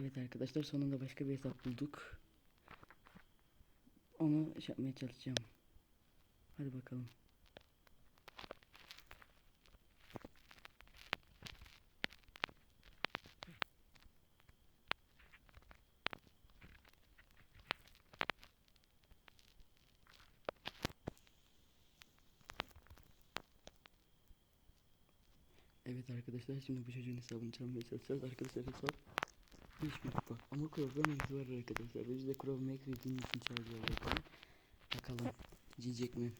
Evet arkadaşlar sonunda başka bir hesap bulduk. Onu şey yapmaya çalışacağım. Hadi bakalım. Evet arkadaşlar şimdi bu çocuğun hesabını çalmaya çalışacağız. Arkadaşlar hesap 5 bin kupa. Ama Crow'dan hızı var arkadaşlar. Biz de Crow Make Reading için çalacağız bakalım. Bakalım mi?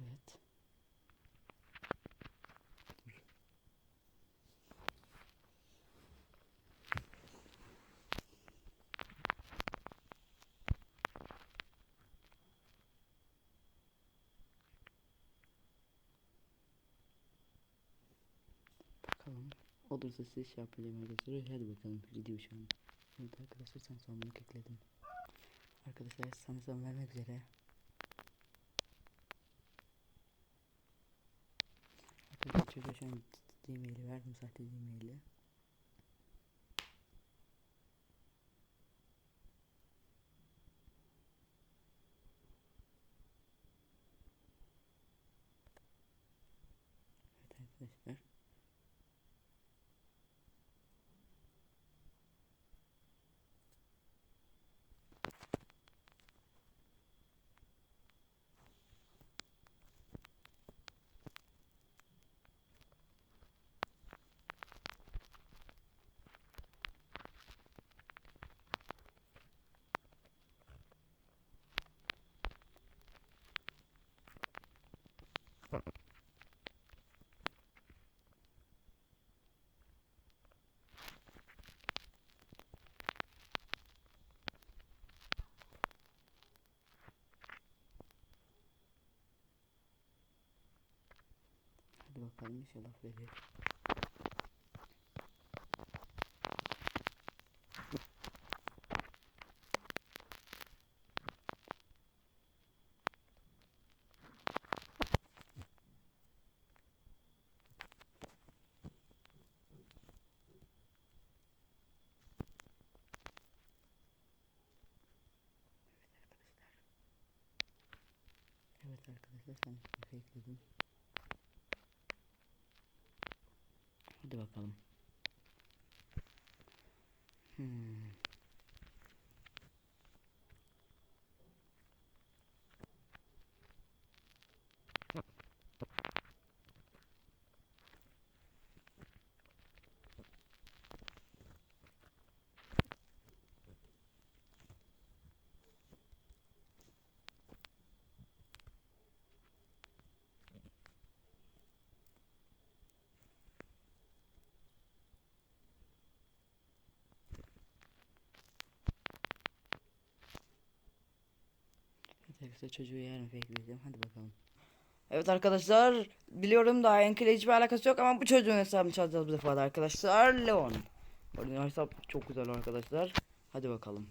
Evet. Bakalım. Olursa size şey yapacağım arkadaşlar. Hadi bakalım gidiyor şu an. Evet arkadaşlar sen son bunu ekledim. Arkadaşlar sana son vermek üzere. Arkadaşlar çocuğa şu an verdim sahte Gmail'i. Evet arkadaşlar. Bakalım inşallah verir. Evet arkadaşlar sen şimdi ekledim. Hadi bakalım. Hmm. Arkadaşlar çocuğu yarın bekleyeceğim. Hadi bakalım. Evet arkadaşlar biliyorum daha Enki'yle hiçbir alakası yok ama bu çocuğun hesabını çalacağız bu defa da arkadaşlar. Leon. Orijinal hesap çok güzel arkadaşlar. Hadi bakalım.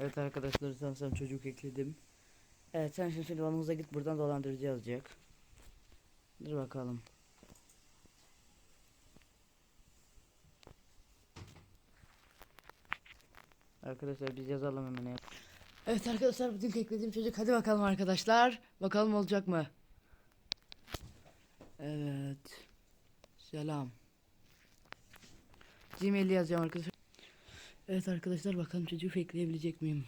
Evet arkadaşlar sen sen çocuk ekledim. Evet sen şimdi silvanımıza git buradan dolandırıcı yazacak. Dur bakalım. Arkadaşlar biz yazalım hemen. Evet arkadaşlar bugün eklediğim çocuk hadi bakalım arkadaşlar. Bakalım olacak mı? Evet. Selam. Gmail'i yazacağım arkadaşlar. Evet arkadaşlar bakalım çocuğu fakeleyebilecek miyim?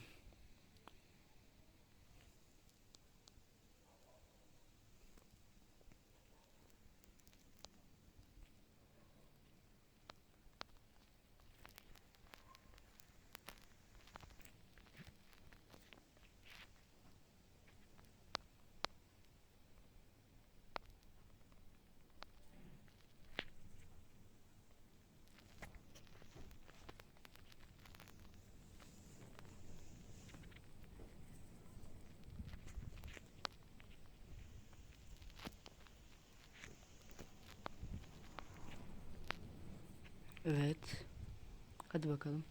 Evet. Hadi bakalım.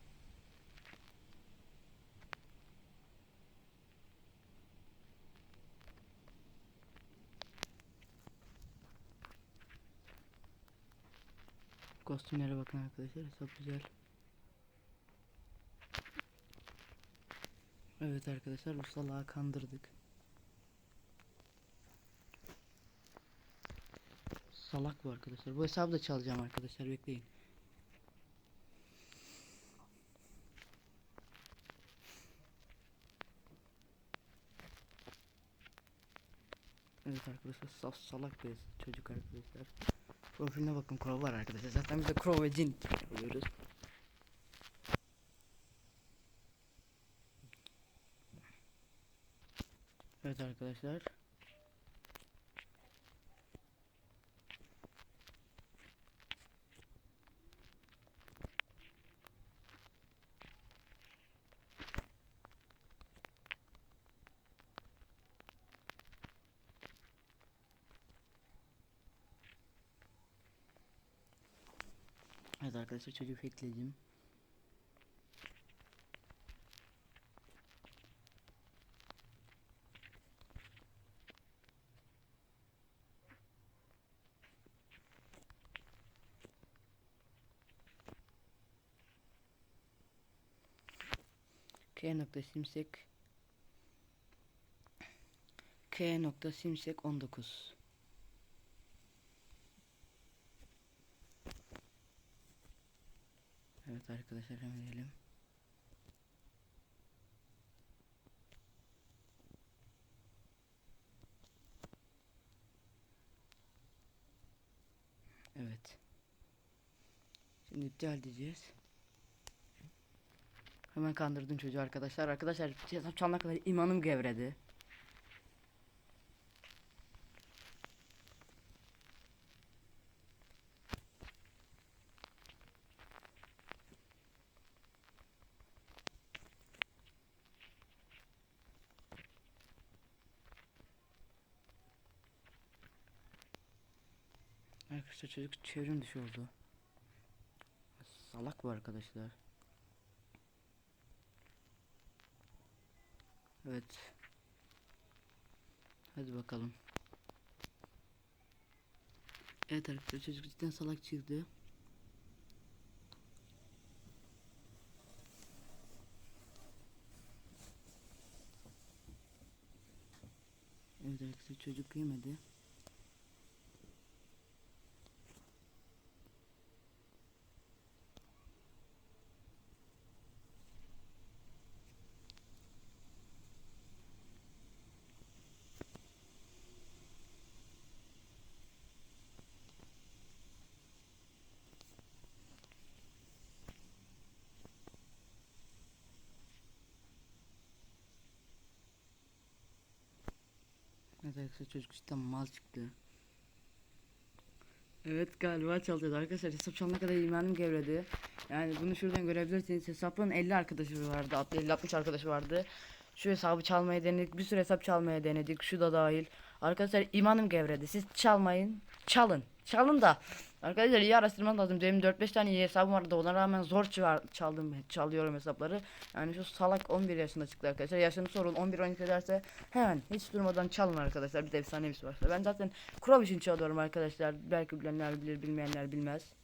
Kostümlere bakın arkadaşlar. Çok güzel. Evet arkadaşlar bu salağı kandırdık. Salak bu arkadaşlar. Bu hesabı da çalacağım arkadaşlar bekleyin. Evet arkadaşlar saf salak bir çocuk arkadaşlar. Profiline bakın Crow var arkadaşlar. Zaten biz de Crow ve Jin oluyoruz. Evet arkadaşlar. Evet arkadaşlar çocuğu fakeleyeceğim. K nokta simsek K nokta simsek 19 Evet arkadaşlar hemen gelelim. Evet. Şimdi iptal diyeceğiz. Hemen kandırdım çocuğu arkadaşlar. Arkadaşlar hesap çalana kadar imanım gevredi. Arkadaşlar çocuk çevrim dışı oldu. Salak bu arkadaşlar. Evet. Hadi bakalım. Evet arkadaşlar çocuk cidden salak çıktı. Evet arkadaşlar çocuk yemedi. Arkadaşlar çocuk cidden mal çıktı. Evet galiba çalacağız arkadaşlar hesap çalana kadar imanım gevredi. Yani bunu şuradan görebilirsiniz hesapın 50 arkadaşı vardı 50-60 arkadaşı vardı. Şu hesabı çalmaya denedik bir sürü hesap çalmaya denedik şu da dahil. Arkadaşlar imanım gevredi siz çalmayın çalın çalın da. Arkadaşlar iyi araştırman lazım benim 4-5 tane iyi hesabım vardı ona rağmen zor çal- çaldım çalıyorum hesapları. Yani şu salak 11 yaşında çıktı arkadaşlar yaşını sorun 11-12 ederse hemen hiç durmadan çalın arkadaşlar bir de efsanemiz var. Ben zaten Crow için çalıyorum arkadaşlar belki bilenler bilir bilmeyenler bilmez.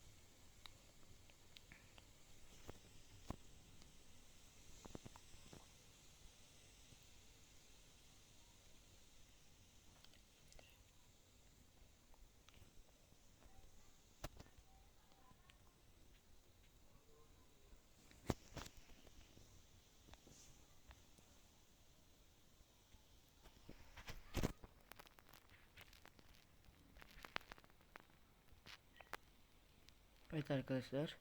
Evet arkadaşlar.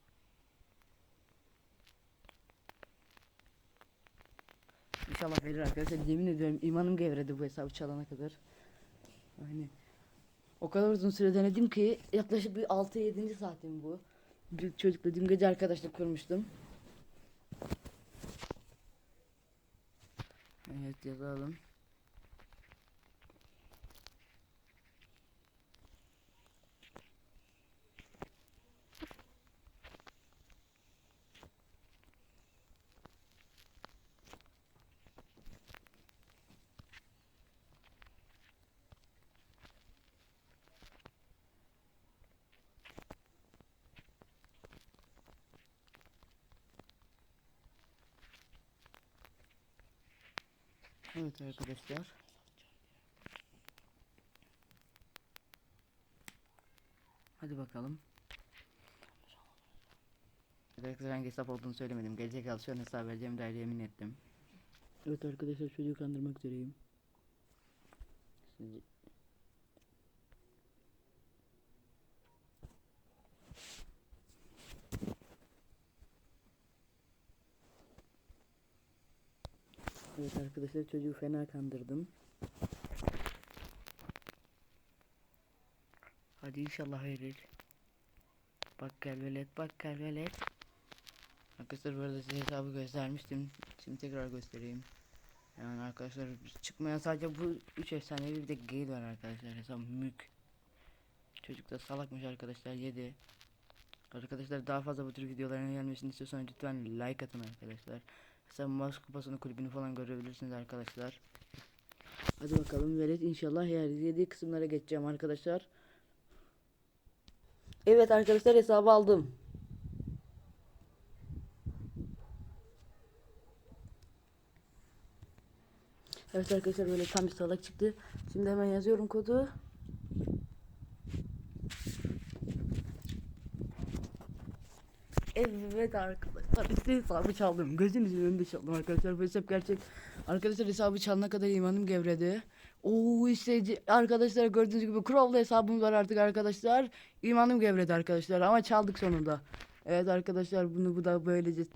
İnşallah verir arkadaşlar. Yemin ediyorum imanım gevredi bu hesabı çalana kadar. Yani o kadar uzun süre denedim ki yaklaşık bir 6-7. saatim bu. Bir çocukla dün gece arkadaşlık kurmuştum. Evet yazalım. Evet arkadaşlar. Hadi bakalım. Arkadaşlar hangi hesap olduğunu söylemedim. Gelecek al şu an hesap vereceğim dair yemin ettim. Evet arkadaşlar çocuğu kandırmak üzereyim. Şimdi... Evet arkadaşlar çocuğu fena kandırdım. Hadi inşallah verir. Bak gel velet bak gel velet. Arkadaşlar bu arada size hesabı göstermiştim. Şimdi tekrar göstereyim. Hemen arkadaşlar çıkmayan sadece bu 3 efsanevi bir de gay var arkadaşlar. Hesap mük. Çocuk da salakmış arkadaşlar yedi. Arkadaşlar daha fazla bu tür videoların gelmesini istiyorsanız lütfen like atın arkadaşlar. Hesabın Mars kupasını kulübünü falan görebilirsiniz arkadaşlar. Hadi bakalım velet inşallah yer yediği kısımlara geçeceğim arkadaşlar. Evet arkadaşlar hesabı aldım. Evet arkadaşlar böyle tam bir salak çıktı. Şimdi hemen yazıyorum kodu. Evet arkadaşlar işte hesabı çaldım. Gözünüzün önünde çaldım arkadaşlar. Bu hesap gerçek. Arkadaşlar hesabı çalana kadar imanım gevredi. Oo işte arkadaşlar gördüğünüz gibi Crow'la hesabımız var artık arkadaşlar. İmanım gevredi arkadaşlar ama çaldık sonunda. Evet arkadaşlar bunu bu da böylece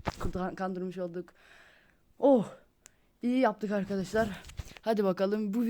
kandırmış olduk. Oh iyi yaptık arkadaşlar. Hadi bakalım bu